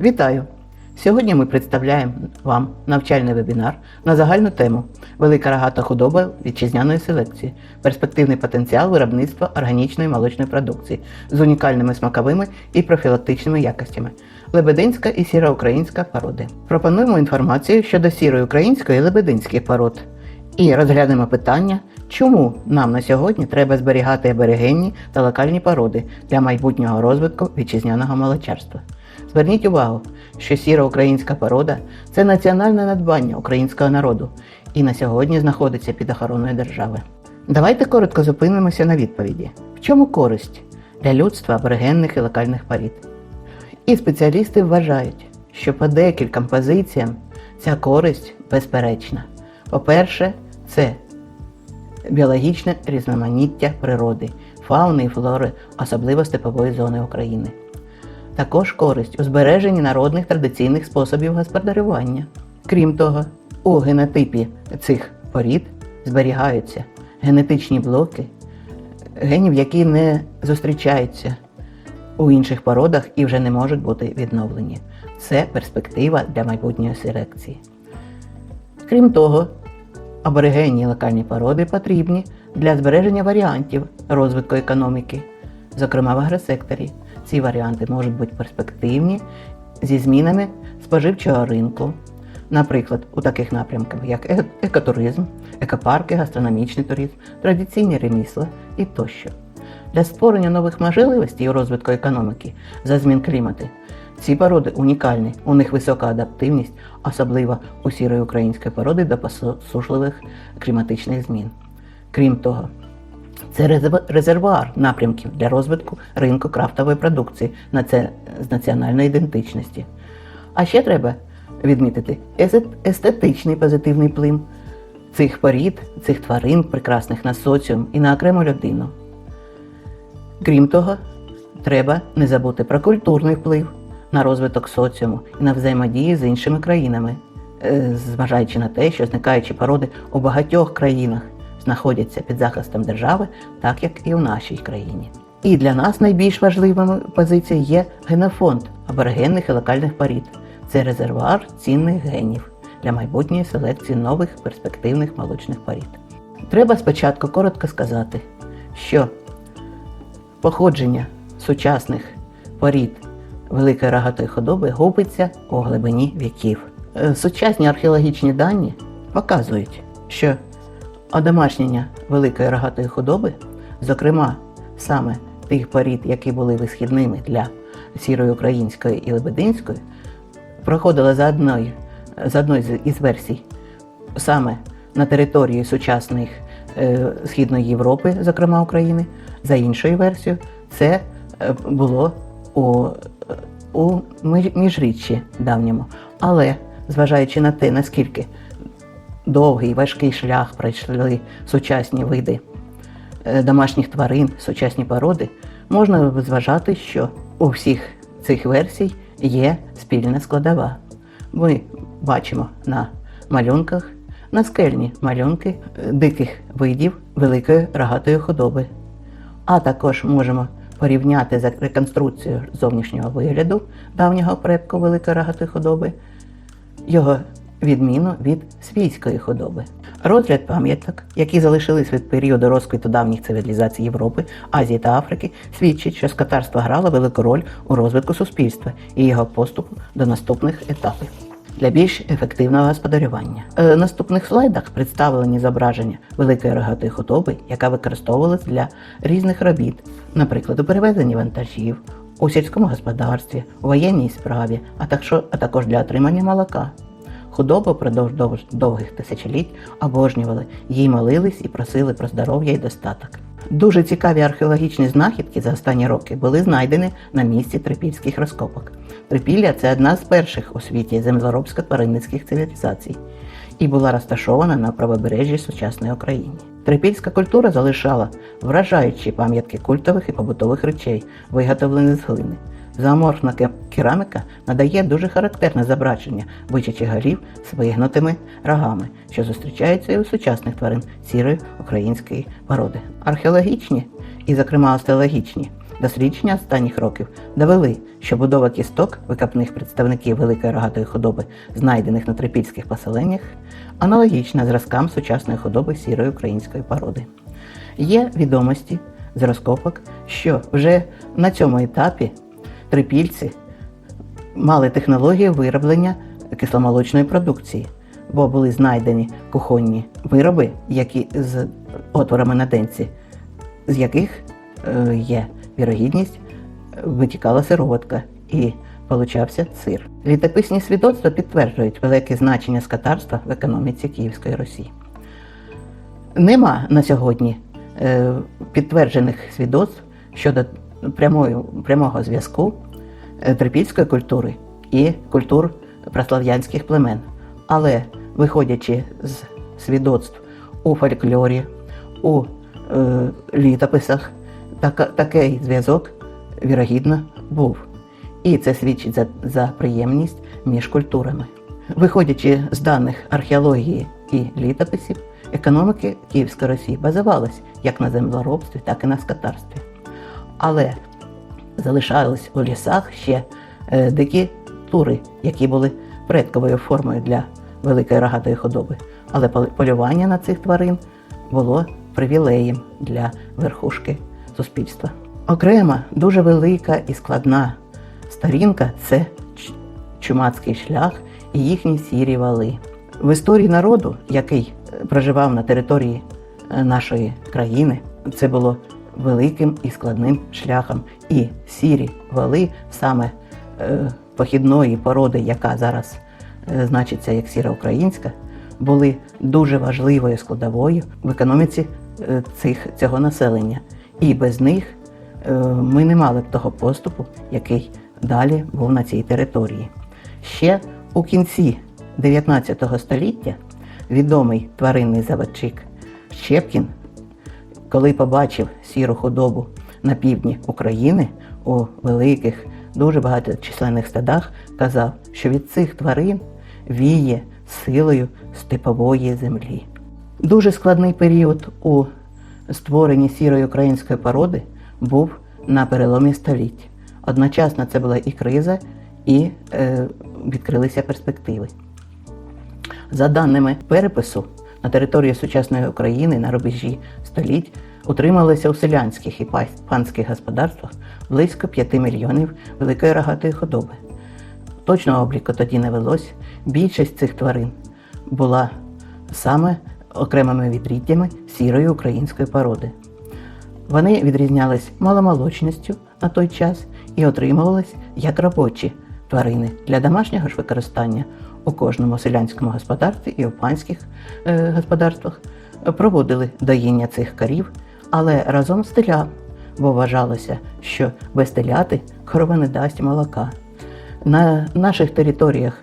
Вітаю! Сьогодні ми представляємо вам навчальний вебінар на загальну тему Велика рогата худоба вітчизняної селекції, перспективний потенціал виробництва органічної молочної продукції з унікальними смаковими і профілактичними якостями. Лебединська і сіроукраїнська породи. Пропонуємо інформацію щодо сірої української і лебединських пород. І розглянемо питання, чому нам на сьогодні треба зберігати аборигенні та локальні породи для майбутнього розвитку вітчизняного молочарства. Зверніть увагу, що сіра українська порода це національне надбання українського народу і на сьогодні знаходиться під охороною держави. Давайте коротко зупинимося на відповіді: в чому користь для людства аборигенних і локальних порід? І спеціалісти вважають, що по декільком позиціям ця користь безперечна. По-перше, це біологічне різноманіття природи, фауни і флори, особливо степової зони України. Також користь у збереженні народних традиційних способів господарювання. Крім того, у генотипі цих порід зберігаються генетичні блоки, генів, які не зустрічаються у інших породах і вже не можуть бути відновлені. Це перспектива для майбутньої селекції. Крім того, аборигенні локальні породи потрібні для збереження варіантів розвитку економіки, зокрема в агросекторі. Ці варіанти можуть бути перспективні зі змінами споживчого ринку, наприклад, у таких напрямках, як е- екотуризм, екопарки, гастрономічний туризм, традиційні ремісла і тощо. Для створення нових можливостей у розвитку економіки за змін клімату ці породи унікальні, у них висока адаптивність, особливо у сірої української породи до посушливих кліматичних змін. Крім того, це резервуар напрямків для розвитку ринку крафтової продукції з національної ідентичності. А ще треба відмітити естетичний позитивний вплив цих порід, цих тварин, прекрасних на соціум і на окрему людину. Крім того, треба не забути про культурний вплив на розвиток соціуму і на взаємодії з іншими країнами, е, зважаючи на те, що зникаючі породи у багатьох країнах знаходяться під захистом держави, так як і в нашій країні. І для нас найбільш важливими позицією є генофонд аборигенних і локальних порід. Це резервуар цінних генів для майбутньої селекції нових перспективних молочних порід. Треба спочатку коротко сказати, що походження сучасних порід великої рогатої худоби губиться у глибині віків. Е, Сучасні археологічні дані показують, що одомашнення великої рогатої худоби, зокрема саме тих порід, які були висхідними для сірої української і лебединської, проходило за одною, за одною із версій саме на території сучасних е, Східної Європи, зокрема України, за іншою версією, це е, було у, у міжріччі давньому. Але зважаючи на те, наскільки довгий важкий шлях пройшли сучасні види е, домашніх тварин, сучасні породи, можна зважати, що у всіх цих версій є спільна складова. Ми бачимо на малюнках наскельні малюнки е, диких видів великої рогатої худоби. А також можемо порівняти за реконструкцією зовнішнього вигляду давнього предку великої рогатої худоби його відміну від свійської худоби. Розгляд пам'яток, які залишились від періоду розквіту давніх цивілізацій Європи, Азії та Африки, свідчить, що скотарство грало велику роль у розвитку суспільства і його поступу до наступних етапів. Для більш ефективного господарювання. Е, В наступних слайдах представлені зображення великої рогатої худоби, яка використовувалась для різних робіт, наприклад, у перевезенні вантажів, у сільському господарстві, у воєнній справі, а також, а також для отримання молока. Худобу впродовж довгих тисячоліть обожнювали, їй молились і просили про здоров'я і достаток. Дуже цікаві археологічні знахідки за останні роки були знайдені на місці трипільських розкопок. Трипілля це одна з перших у світі землеробсько-тваринницьких цивілізацій і була розташована на правобережжі сучасної України. Трипільська культура залишала вражаючі пам'ятки культових і побутових речей, виготовлених з глини. Зооморфна кераміка надає дуже характерне зображення бичачих голів з вигнутими рогами, що зустрічаються і у сучасних тварин сірої української породи. Археологічні і, зокрема, остеологічні Дослідження останніх років довели, що будова кісток викопних представників великої рогатої худоби, знайдених на трипільських поселеннях, аналогічна зразкам сучасної худоби сірої української породи. Є відомості з розкопок, що вже на цьому етапі трипільці мали технологію вироблення кисломолочної продукції, бо були знайдені кухонні вироби, які з отворами на денці, з яких е, є вірогідність, витікала сироватка і получався сир. Літописні свідоцтва підтверджують велике значення скотарства в економіці Київської Росії. Нема на сьогодні е, підтверджених свідоцтв щодо прямої, прямого зв'язку е, трипільської культури і культур прослав'янських племен. Але виходячи з свідоцтв у фольклорі, у е, літописах, така, такий зв'язок, вірогідно, був. І це свідчить за, за приємність між культурами. Виходячи з даних археології і літописів, економіки Київської Росії базувалась як на землеробстві, так і на скотарстві. Але залишались у лісах ще е, дикі тури, які були предковою формою для великої рогатої худоби. Але полювання на цих тварин було привілеєм для верхушки суспільства. Окрема, дуже велика і складна сторінка це чумацький шлях і їхні сірі вали. В історії народу, який е, проживав на території е, нашої країни, це було великим і складним шляхом. І сірі вали саме е, похідної породи, яка зараз е, значиться як сіра українська, були дуже важливою складовою в економіці е, цих, цього населення. І без них е, ми не мали б того поступу, який далі був на цій території. Ще у кінці 19 століття відомий тваринний заводчик Щепкін, коли побачив сіру худобу на півдні України у великих, дуже багаточисленних стадах, казав, що від цих тварин віє силою степової землі. Дуже складний період у створенні сірої української породи був на переломі століть. Одночасно це була і криза, і е, відкрилися перспективи. За даними перепису, на території сучасної України на рубежі століть утрималося у селянських і панських господарствах близько 5 мільйонів великої рогатої худоби. Точного обліку тоді не велось. Більшість цих тварин була саме окремими відріддями сірої української породи. Вони відрізнялись маломолочністю на той час і отримувались як робочі тварини для домашнього ж використання у кожному селянському господарстві і у панських е, господарствах проводили доїння цих корів, але разом з телям, бо вважалося, що без теляти корова не дасть молока. На наших територіях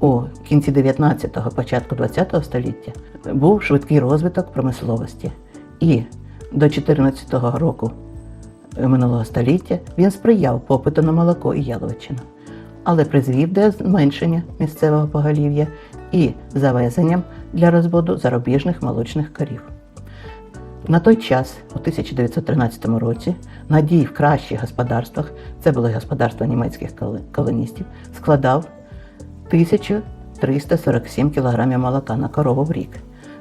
у кінці 19-го, початку 20-го століття був швидкий розвиток промисловості. І до 14-го року минулого століття він сприяв попиту на молоко і яловичину, але призвів до зменшення місцевого поголів'я і завезенням для розводу зарубіжних молочних корів. На той час, у 1913 році, надій в кращих господарствах, це були господарства німецьких колоністів, складав 1347 кг молока на корову в рік.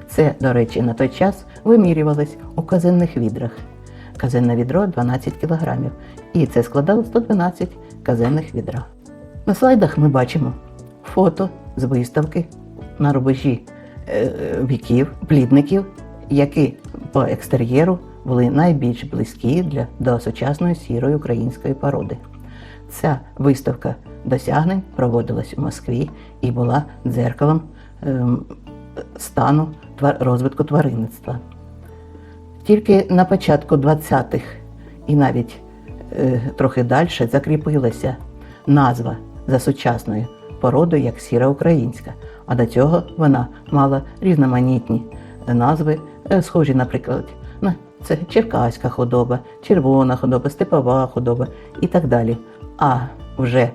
Це, до речі, на той час вимірювалось у казенних відрах. Казенне відро 12 кг, і це складало 112 казенних відра. На слайдах ми бачимо фото з виставки на рубежі е, віків, плідників, які по екстер'єру були найбільш близькі для, до сучасної сірої української породи. Ця виставка досягнень проводилась у Москві і була дзеркалом ем, стану розвитку тваринництва. Тільки на початку 20-х і навіть е, трохи далі закріпилася назва за сучасною породою як сіра українська, а до цього вона мала різноманітні назви, е, схожі, наприклад, на це черкаська худоба, червона худоба, степова худоба і так далі. А вже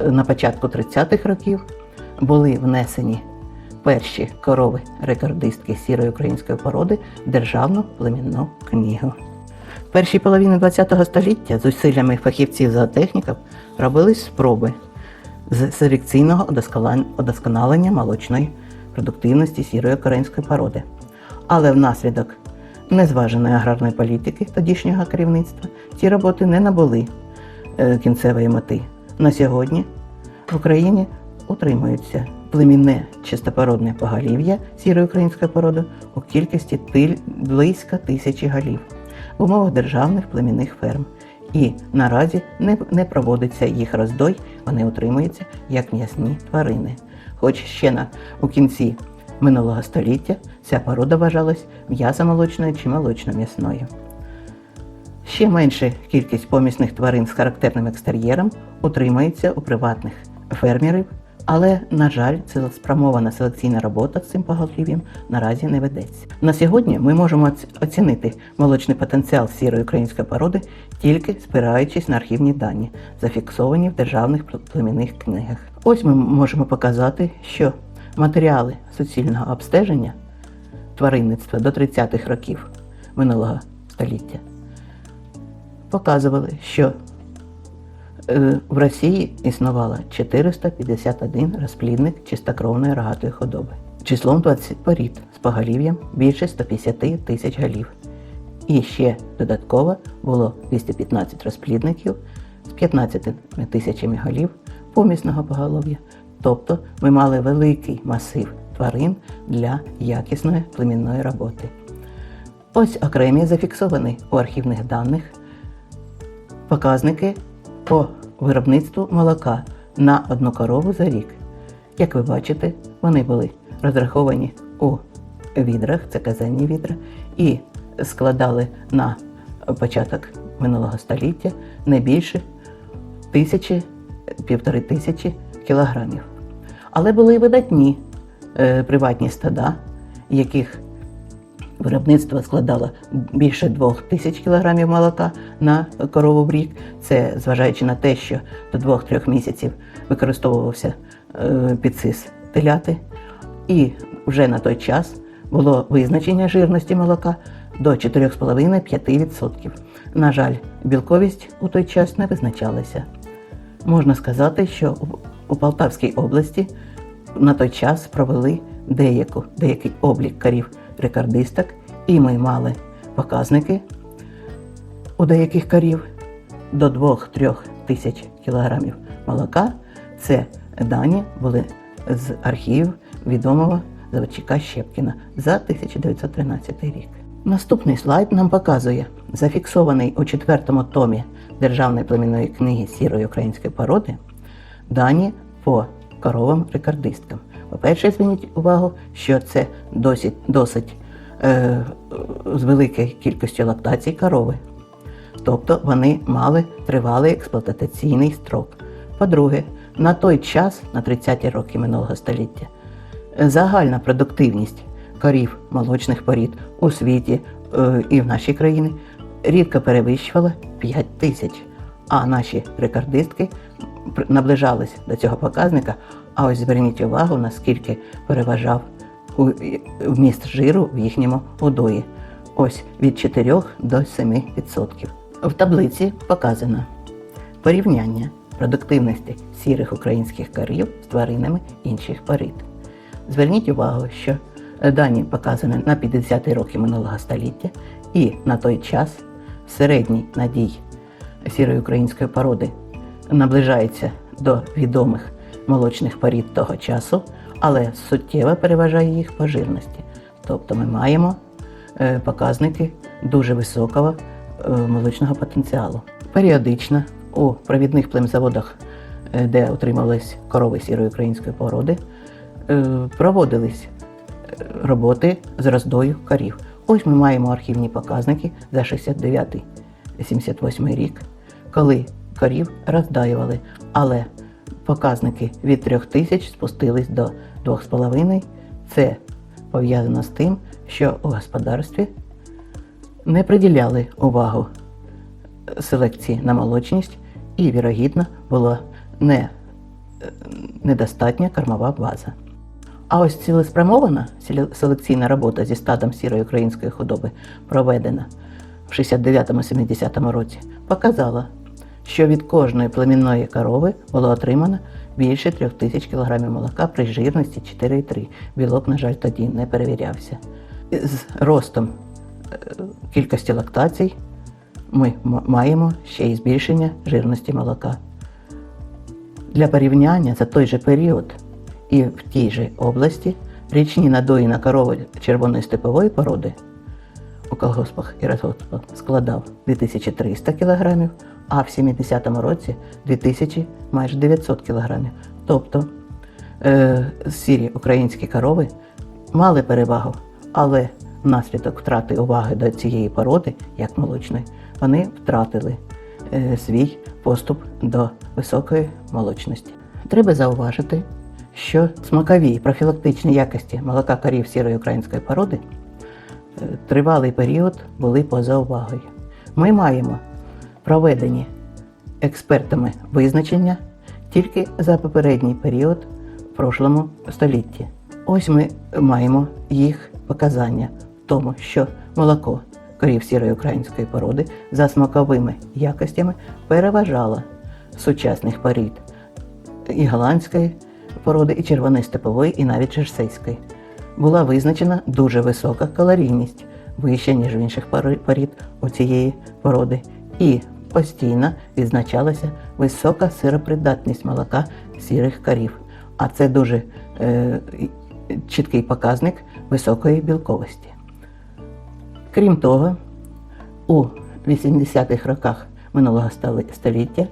е, на початку 30-х років були внесені перші корови рекордистки сірої української породи в державну племінну книгу. В першій половині ХХ століття зусиллями фахівців-зоотехніків робились спроби з селекційного удосконалення молочної продуктивності сірої української породи. Але внаслідок незваженої аграрної політики тодішнього керівництва ці роботи не набули е, кінцевої мети. На сьогодні в Україні утримується племінне чистопородне поголів'я сірої української породи у кількості близько тисячі голів в умовах державних племінних ферм. І наразі не, не проводиться їх роздой, вони утримуються як м'ясні тварини. Хоч ще на, у кінці минулого століття ця порода вважалась м'ясомолочною чи молочно-м'ясною. Ще менша кількість помісних тварин з характерним екстер'єром утримується у приватних фермерів, але, на жаль, цілеспрямована селекційна робота з цим поголів'ям наразі не ведеться. На сьогодні ми можемо оцінити молочний потенціал сірої української породи тільки спираючись на архівні дані, зафіксовані в державних пле- племінних книгах. Ось ми можемо показати, що матеріали суцільного обстеження тваринництва до 30-х років минулого століття показували, що в Росії існувало 451 розплідник чистокровної рогатої худоби, числом 20 порід з поголів'ям більше 150 тисяч голів. І ще додатково було 215 розплідників з 15 тисячами голів помісного поголов'я. Тобто ми мали великий масив тварин для якісної племінної роботи. Ось окремі зафіксовані у архівних даних показники по виробництву молока на одну корову за рік. Як ви бачите, вони були розраховані у відрах, це казенні відра, і складали на початок минулого століття не більше тисячі, півтори тисячі кілограмів. Але були і видатні е, приватні стада, яких Виробництво складало більше двох тисяч кілограмів молока на корову в рік. Це зважаючи на те, що до двох-трьох місяців використовувався е, підсис теляти. І вже на той час було визначення жирності молока до 4,5-5%. На жаль, білковість у той час не визначалася. Можна сказати, що у- Полтавській області на той час провели деяку, деякий облік корів рекордисток, і ми мали показники у деяких корів до 2-3 тисяч кілограмів молока. Це дані були з архівів відомого заводчика Щепкіна за 1913 рік. Наступний слайд нам показує зафіксований у четвертому томі Державної племінної книги сірої української породи дані по коровам рекордисткам. По-перше, зверніть увагу, що це досить, досить е, з великою кількістю лактацій корови. Тобто вони мали тривалий експлуатаційний строк. По-друге, на той час, на 30-ті роки минулого століття, загальна продуктивність корів молочних порід у світі е, і в нашій країні рідко перевищувала 5 тисяч, а наші рекордистки наближались до цього показника. А ось зверніть увагу, наскільки переважав вміст жиру в їхньому удої. Ось від 4 до 7 відсотків. В таблиці показано порівняння продуктивності сірих українських корів з тваринами інших порід. Зверніть увагу, що дані показані на 50-ті роки минулого століття, і на той час середній надій сірої української породи наближається до відомих молочних порід того часу, але суттєво переважає їх по жирності. Тобто ми маємо е, показники дуже високого е, молочного потенціалу. Періодично у провідних племзаводах, е, де отримувались корови сірої української породи, проводились роботи з роздою корів. Ось ми маємо архівні показники за 69-78 рік, коли корів роздаювали, але показники від 3000 спустились до 2,5. Це пов'язано з тим, що у господарстві не приділяли увагу селекції на молочність і, вірогідно, була не, недостатня кормова база. А ось цілеспрямована селекційна робота зі стадом сірої української худоби проведена в 69-70 році показала, що від кожної племінної корови було отримано більше 3000 кг молока при жирності 4,3. Білок, на жаль, тоді не перевірявся. З ростом е, кількості лактацій ми маємо ще й збільшення жирності молока. Для порівняння за той же період і в тій же області річні надої на корову червоної степової породи у колгоспах і розгоспах складав 2300 кг, а в 70-му році 2000 майже 900 кг. Тобто е, сірі українські корови мали перевагу, але внаслідок втрати уваги до цієї породи, як молочної, вони втратили е, свій поступ до високої молочності. Треба зауважити, що смакові профілактичні якості молока корів сірої української породи е, тривалий період були поза увагою. Ми маємо проведені експертами визначення тільки за попередній період в прошлому столітті. Ось ми маємо їх показання в тому, що молоко корів сірої української породи за смаковими якостями переважало сучасних порід і голландської породи, і червоної степової, і навіть жерсейської. Була визначена дуже висока калорійність, вища, ніж в інших порід у цієї породи, і постійно відзначалася висока сиропридатність молока сірих корів. А це дуже е, чіткий показник високої білковості. Крім того, у 80-х роках минулого століття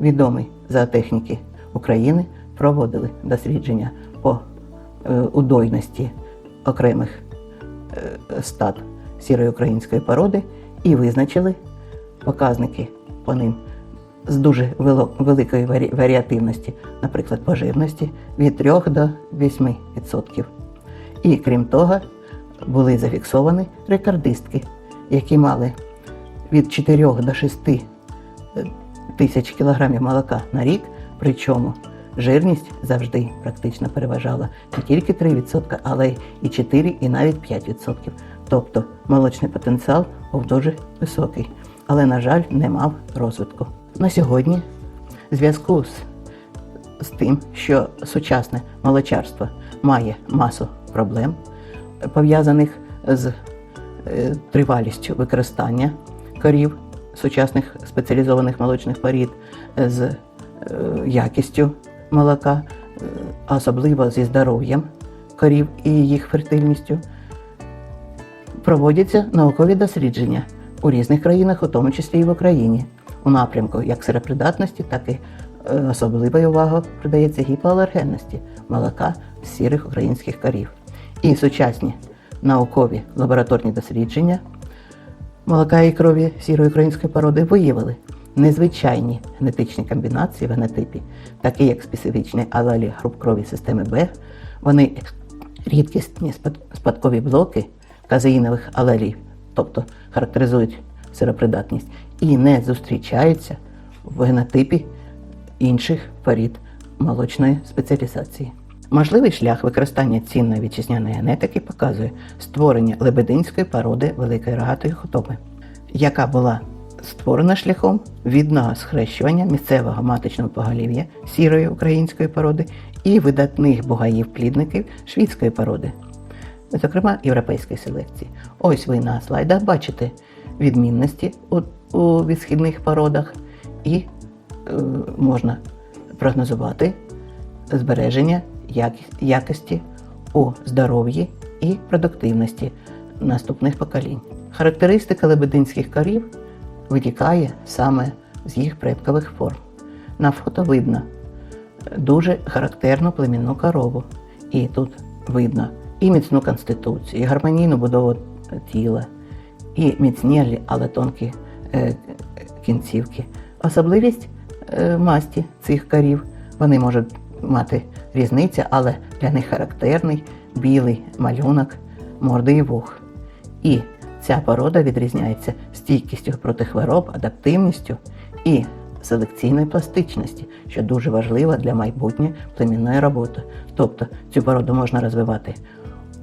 відомі зоотехніки України проводили дослідження по е, удойності окремих е, стад сірої української породи і визначили показники по ним з дуже великої варіативності, наприклад, по жирності від 3 до 8%. І крім того, були зафіксовані рекордистки, які мали від 4 до 6 тисяч кілограмів молока на рік, причому жирність завжди практично переважала не тільки 3%, але і 4, і навіть 5%. Тобто молочний потенціал був дуже високий, але, на жаль, не мав розвитку. На сьогодні, в зв'язку з з тим, що сучасне молочарство має масу проблем, пов'язаних з е, тривалістю використання корів сучасних спеціалізованих молочних порід, з е, якістю молока, е, особливо зі здоров'ям корів і їх фертильністю. Проводяться наукові дослідження у різних країнах, у тому числі і в Україні, у напрямку як сиропридатності, так і е, особливої уваги придається гіпоалергенності молока сірих українських корів. І сучасні наукові лабораторні дослідження молока і крові сірої української породи виявили незвичайні генетичні комбінації в генотипі, такі як специфічні алелі груп крові системи Б, вони рідкісні спадкові блоки казеїнових алелів, тобто характеризують сиропридатність, і не зустрічаються в генотипі інших порід молочної спеціалізації. Можливий шлях використання цінної вітчизняної генетики показує створення лебединської породи великої рогатої худоби, яка була створена шляхом відного схрещування місцевого маточного поголів'я сірої української породи і видатних бугаїв-плідників шведської породи, зокрема європейської селекції. Ось ви на слайдах бачите відмінності у, у відсхідних породах і е, можна прогнозувати збереження якості у здоров'ї і продуктивності наступних поколінь. Характеристика лебединських корів витікає саме з їх предкових форм. На фото видно дуже характерну племінну корову. І тут видно і міцну конституцію, і гармонійну будову тіла, і міцні, але тонкі е, кінцівки. Особливість е, масті цих корів. Вони можуть мати різницю, але для них характерний білий малюнок морди і вух. І ця порода відрізняється стійкістю проти хвороб, адаптивністю і селекційної пластичності, що дуже важливо для майбутньої племінної роботи. Тобто цю породу можна розвивати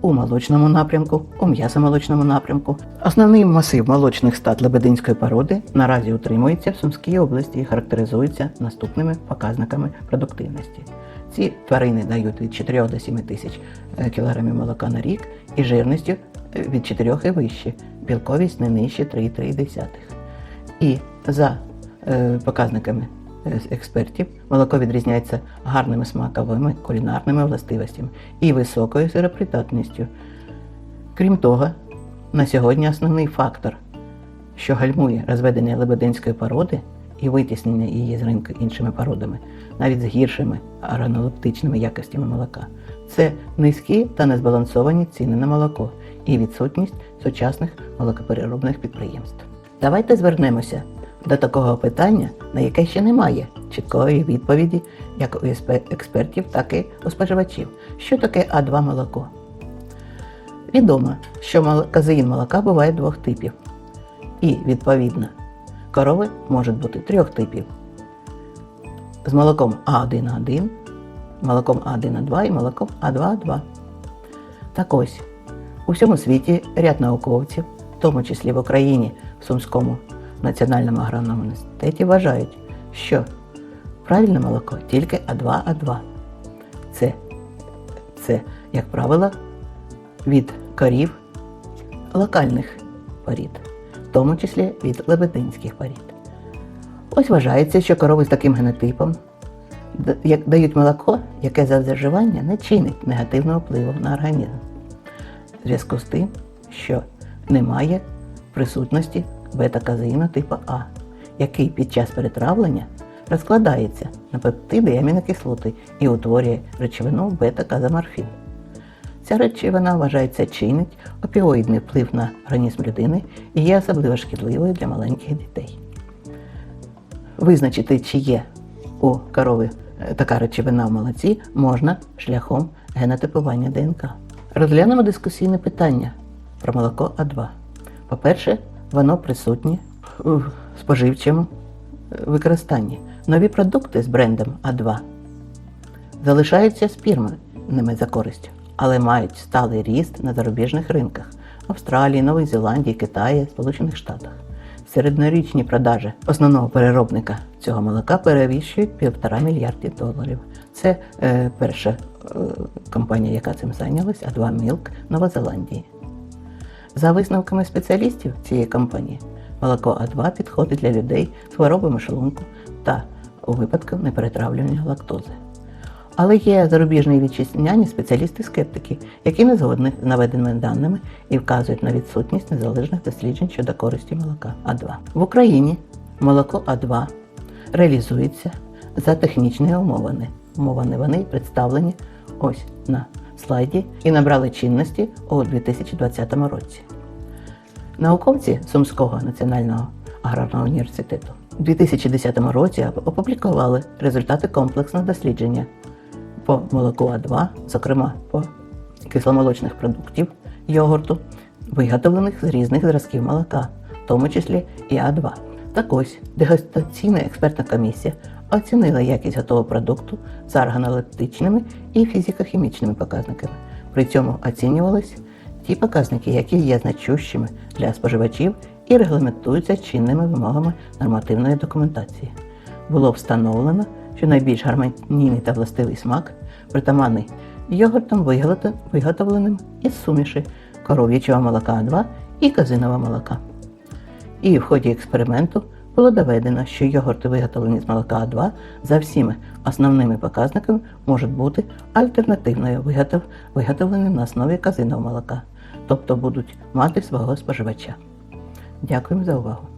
у молочному напрямку, у м'ясомолочному напрямку. Основний масив молочних стад лебединської породи наразі утримується в Сумській області і характеризується наступними показниками продуктивності. Ці тварини дають від 4 до 7 тисяч е, кілограмів молока на рік і жирністю е, від 4 і вище, білковість не нижче 3,3. І за е, показниками експертів, молоко відрізняється гарними смаковими кулінарними властивостями і високою сиропридатністю. Крім того, на сьогодні основний фактор, що гальмує розведення лебединської породи і витіснення її з ринку іншими породами, навіть з гіршими органолептичними якостями молока, це низькі та незбалансовані ціни на молоко і відсутність сучасних молокопереробних підприємств. Давайте звернемося до такого питання, на яке ще немає чіткої відповіді як у експертів, так і у споживачів. Що таке А2 молоко? Відомо, що казеїн молока буває двох типів. І, відповідно, корови можуть бути трьох типів. З молоком А1А1, молоком А1А2 і молоком А2А2. Так ось, у всьому світі ряд науковців, в тому числі в Україні, в Сумському національному аграрному університеті, вважають, що правильне молоко тільки А2А2. Це, це, як правило, від корів локальних порід, в тому числі від лебединських порід. Ось вважається, що корови з таким генотипом дають молоко, яке за вживання не чинить негативного впливу на організм. В зв'язку з тим, що немає присутності бета-казеїну типу А, який під час перетравлення розкладається на пептиди і амінокислоти і утворює речовину бета-казаморфін. Ця речовина вважається чинить опіоїдний вплив на організм людини і є особливо шкідливою для маленьких дітей. Визначити, чи є у корови е, така речовина в молоці, можна шляхом генотипування ДНК. Розглянемо дискусійне питання про молоко А2. По-перше, воно присутнє в споживчому е, використанні. Нові продукти з брендом А2 залишаються спірними за користю, але мають сталий ріст на зарубіжних ринках Австралії, Новій Зеландії, Китаї, Сполучених Штатах. Середньорічні продажі основного переробника цього молока перевищують півтора мільярди доларів. Це е, перша е, компанія, яка цим зайнялась, а 2 Milk Нова Зеландії. За висновками спеціалістів цієї компанії, молоко А2 підходить для людей з хворобами шлунку та у випадку неперетравлювання лактози. Але є зарубіжні вітчизняні спеціалісти-скептики, які не згодні з наведеними даними і вказують на відсутність незалежних досліджень щодо користі молока А2. В Україні молоко А2 реалізується за технічні умовини. Умовини вони представлені ось на слайді і набрали чинності у 2020 році. Науковці Сумського національного аграрного університету у 2010 році опублікували результати комплексного дослідження по молоку А2, зокрема по кисломолочних продуктів йогурту, виготовлених з різних зразків молока, в тому числі і А2. Так ось дегустаційна експертна комісія оцінила якість готового продукту за органолептичними і фізико-хімічними показниками. При цьому оцінювалися ті показники, які є значущими для споживачів і регламентуються чинними вимогами нормативної документації. Було встановлено, що найбільш гармонійний та властивий смак притаманний йогуртом виготовленим із суміші коров'ячого молока А2 і казиного молока. І в ході експерименту було доведено, що йогурти, виготовлені з молока А2, за всіми основними показниками можуть бути альтернативною виготов, виготовленим на основі казиного молока, тобто будуть мати свого споживача. Дякуємо за увагу.